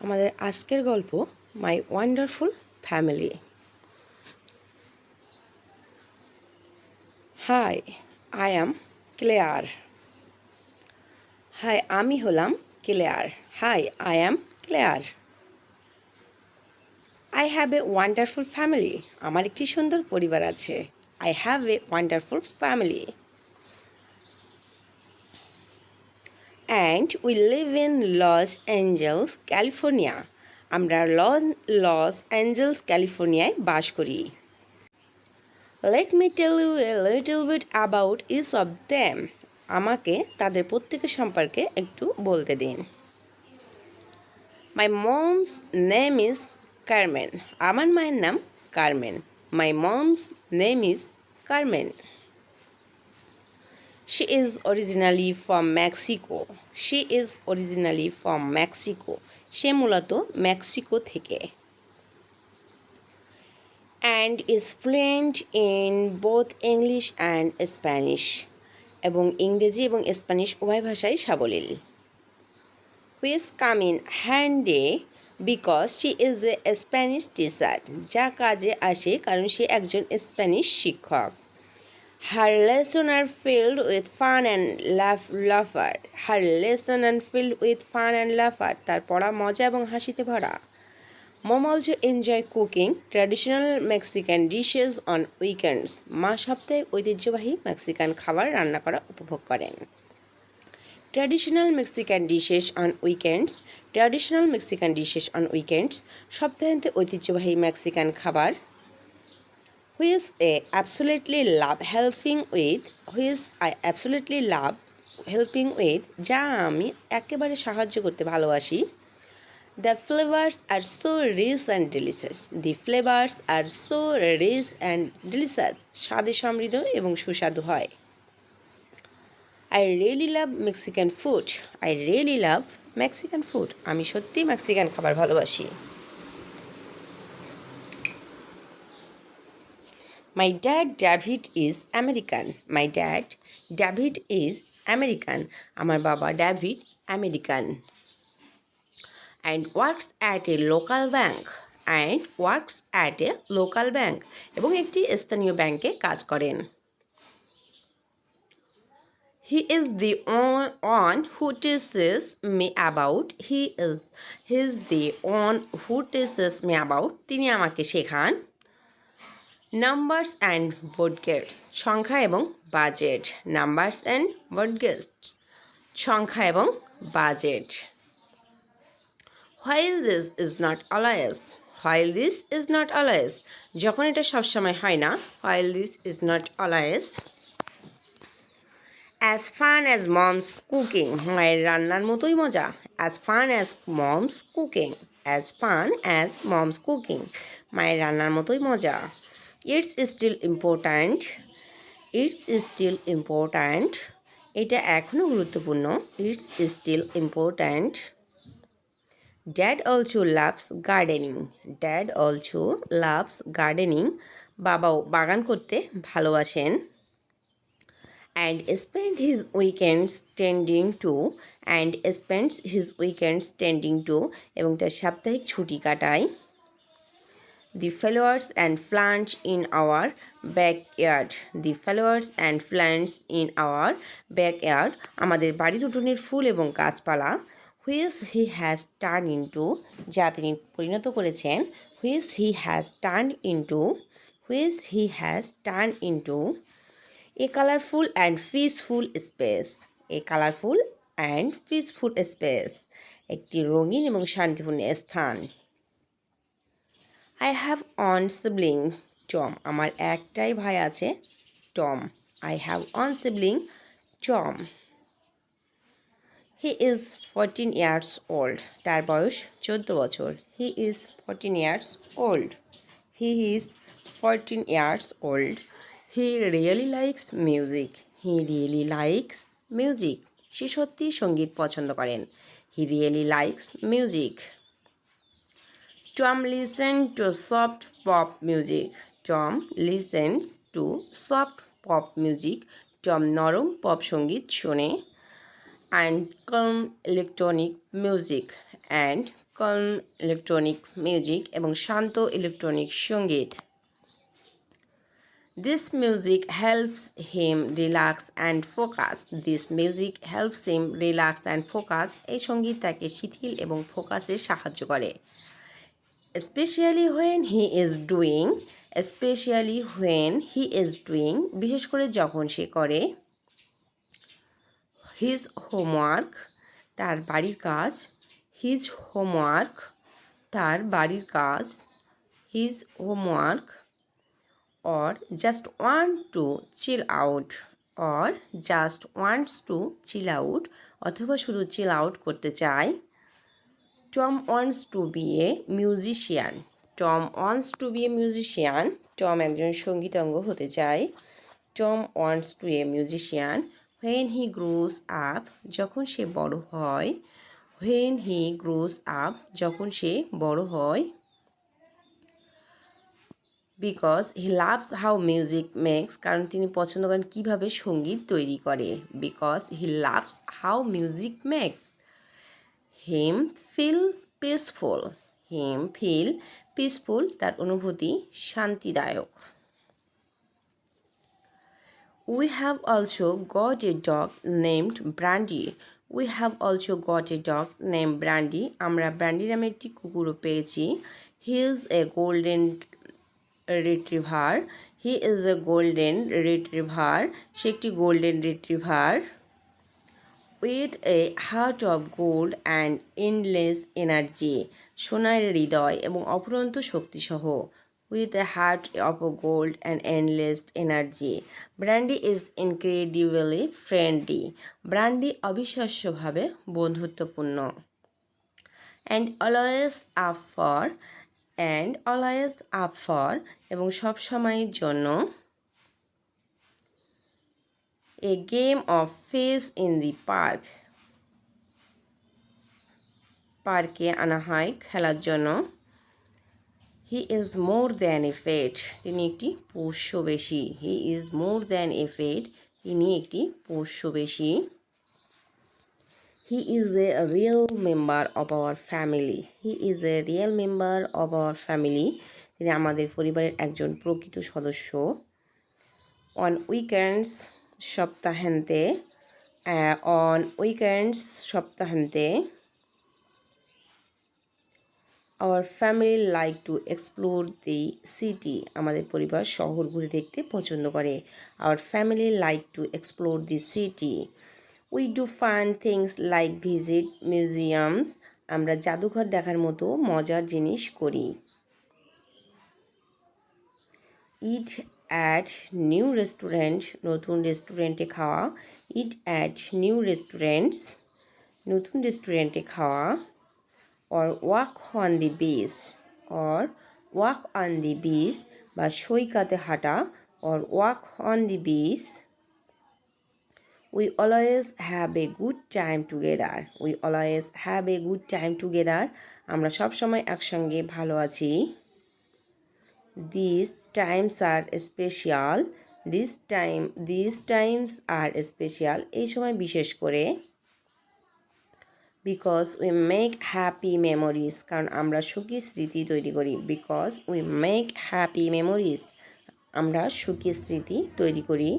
আমাদের আজকের গল্প my wonderful family hi I am Claire hi আমি হলাম Claire hi I am Claire I have a wonderful family আমার একটি সুন্দর পরিবার আছে। I have a wonderful family and we live in Los Angeles California আমরা লস লস অ্যাঞ্জেলস ক্যালিফোর্নিয়ায় বাস করি। Let me tell you a little bit about each of them আমাকে তাদের প্রত্যেকের সম্পর্কে একটু বলতে দিন। My mom's name is Carmen আমার মায়ের নাম Carmen my mom's name is Carmen She is originally from Mexico. She is originally from Mexico. সে মূলত মেক্সিকো থেকে। And is fluent in both English and Spanish এবং ইংরেজি এবং স্প্যানিশ উভয় ভাষাই সাবলীল। Which come in handy because she is a Spanish teacher যা কাজে আসে কারণ সে একজন স্প্যানিশ শিক্ষক। Her lesson are filled with fun and laugh, laughter. Her lesson and filled with fun and laughter. তার পড়া মজা এবং হাসিতে ভরা mom also enjoy cooking traditional Mexican dishes on weekends মা সপ্তাহে ঐতিহ্যবাহী মেক্সিকান খাবার রান্না করা উপভোগ করেন traditional Mexican dishes on weekends traditional Mexican dishes on weekends সপ্তাহান্তে ঐতিহ্যবাহী মেক্সিকান খাবার which I absolutely love helping with which I absolutely love helping with, যা আমি একেবারে সাহায্য করতে ভালোবাসি the flavours are so rich and delicious the flavours are so rich and delicious স্বাদে সমৃদ্ধ এবং সুস্বাদু হয়। I really love Mexican food I really love Mexican food আমি সত্যিই মেক্সিকান খাবার ভালোবাসি। My dad David is American. My dad David is American. আমার বাবা David American and works at a local bank and works at a local bank এবং একটি স্থানীয় ব্যাংকে কাজ করেন He is the one who teaches me about. He is he is the one who teaches me about. তিনি আমাকে শেখান numbers and gets সংখ্যা এবং বাজেট নাম্বারস অ্যান্ড গেটস সংখ্যা এবং budget while this is not always while this is not always যখন এটা সবসময় হয় না while this is not always as fun as mom's cooking মায়ের রান্নার মতোই মজা। As fun as mom's cooking as fun as mom's cooking মায়ের রান্নার মতোই মজা। It's still important it's still important এটা এখনও গুরুত্বপূর্ণ। It's still important dad also loves gardening dad also loves gardening বাবাও বাগান করতে ভালোবাসেন। And spend his weekends tending to and spends his weekends tending to এবং তার সাপ্তাহিক ছুটি কাটায়। The flowers and plants in our backyard. The flowers and plants in our backyard. আমাদের বাড়ির উঠোনের ফুল এবং গাছপালা। Which he has turn into যা তিনি পরিণত করেছেন। Which he has turn into which he has turn into a colourful and peaceful space a colourful and peaceful space একটি রঙিন এবং শান্তিপূর্ণ স্থান। I have one sibling Tom আমার একটাই ভাই আছে Tom I have one sibling Tom he is fourteen years old তার বয়স চোদ্দ বছর। He is fourteen years old he is fourteen years old he really likes music he really likes music সে সত্যিই সংগীত পছন্দ করেন। He really likes music Tom listens to soft pop music. Tom listens to soft pop music. Tom নরম pop সংগীত শোনে and calm electronic music and calm electronic music এবং শান্ত electronic সংগীত This music helps him relax and focus. This music helps him relax and focus. এই সংগীত তাকে শিথিল এবং ফোকাসে সাহায্য করে specially when he is doing specially when he is doing বিশেষ করে যখন সে করে হিজ হোমওয়ার্ক তার বাড়ির কাজ হিজ হোমওয়ার্ক তার বাড়ির কাজ his homework or just want to chill out or just wants to chill out অথবা শুধু চিল আউট করতে চায় Tom wants to be a musician Tom wants to be a musician Tom একজন সঙ্গীতজ্ঞ হতে চায়। Tom wants to a musician when he grows up যখন সে বড় হয়। হোয়েন হি গ্রোস আপ যখন সে বড় হয়। Because he loves how music makes কারণ তিনি পছন্দ করেন কীভাবে সংগীত তৈরি করে। Because he loves how music makes him feel peaceful him feel peaceful তার অনুভূতি শান্তিদায়ক। We have also got a dog named Brandy we have also got a dog name Brandy আমরা ব্র্যান্ডি নামে একটি কুকুরও পেয়েছি। He is a golden retriever he is a golden retriever সে একটি golden retriever with a heart of gold and endless energy সোনার হৃদয় এবং অফুরন্ত শক্তিসহ with a heart of gold and endless energy Brandy is incredibly friendly Brandy অবিশ্বাস্যভাবে বন্ধুত্বপূর্ণ. And always up for and always up for এবং সব সময়ের জন্য a game of fetch in the park পার্কে আনা হয় খেলার জন্য। He is more than a pet তিনি একটি পোষ্য বেশি। He is more than a pet তিনি একটি পোষ্য বেশি। He is a real member of our family he is a real member of our family তিনি আমাদের পরিবারের একজন প্রকৃত সদস্য। অন উইকেন্ডস সপ্তাহান্তে অন উইকেন্ডস সপ্তাহান্তে our family like to explore the city আমাদের পরিবার শহর ঘুরে দেখতে পছন্দ করে। Our family like to explore the city we do fun things like visit museums আমরা জাদুঘর দেখার মতো মজার জিনিস করি। ইট অ্যাট নিউ রেস্টুরেন্ট নতুন রেস্টুরেন্টে খাওয়া ইট অ্যাট নিউ রেস্টুরেন্টস নতুন রেস্টুরেন্টে খাওয়া or walk on the beach or walk on the beach বা সৈকতে হাঁটা or walk on the beach we always have a good time together we always have a good time together আমরা সবসময় একসঙ্গে ভালো আছি। This times are special this time this times are special এই সময় বিশেষ করে because we make happy memories কারণ আমরা সুখী স্মৃতি তৈরি করি। Because we make happy memories আমরা সুখী স্মৃতি তৈরি করি।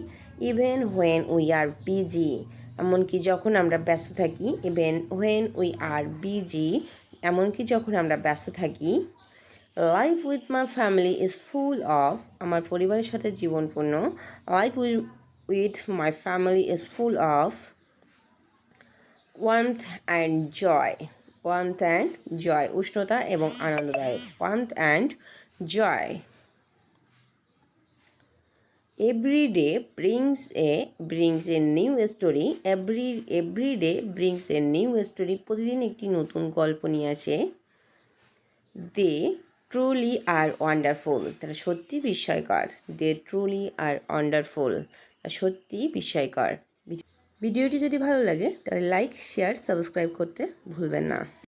Even when we are busy এমনকি যখন আমরা ব্যস্ত থাকি even when we are busy এমনকি যখন আমরা ব্যস্ত থাকি life with my family is full of আমার পরিবারের সাথে জীবনপূর্ণ life with my family is full of warmth and joy warmth and joy উষ্ণতা এবং আনন্দদায়ক। Warmth and joy every day brings a brings a new story every every day brings a new story প্রতিদিন একটি নতুন গল্প নিয়ে আসে। দে truly আর wonderful তারা সত্যি বিস্ময়কর। দে ট্রুলি আর ওয়ান্ডারফুল সত্যি বিস্ময়কর। ভিডিওটি যদি ভালো লাগে, তাহলে লাইক শেয়ার সাবস্ক্রাইব করতে ভুলবেন না।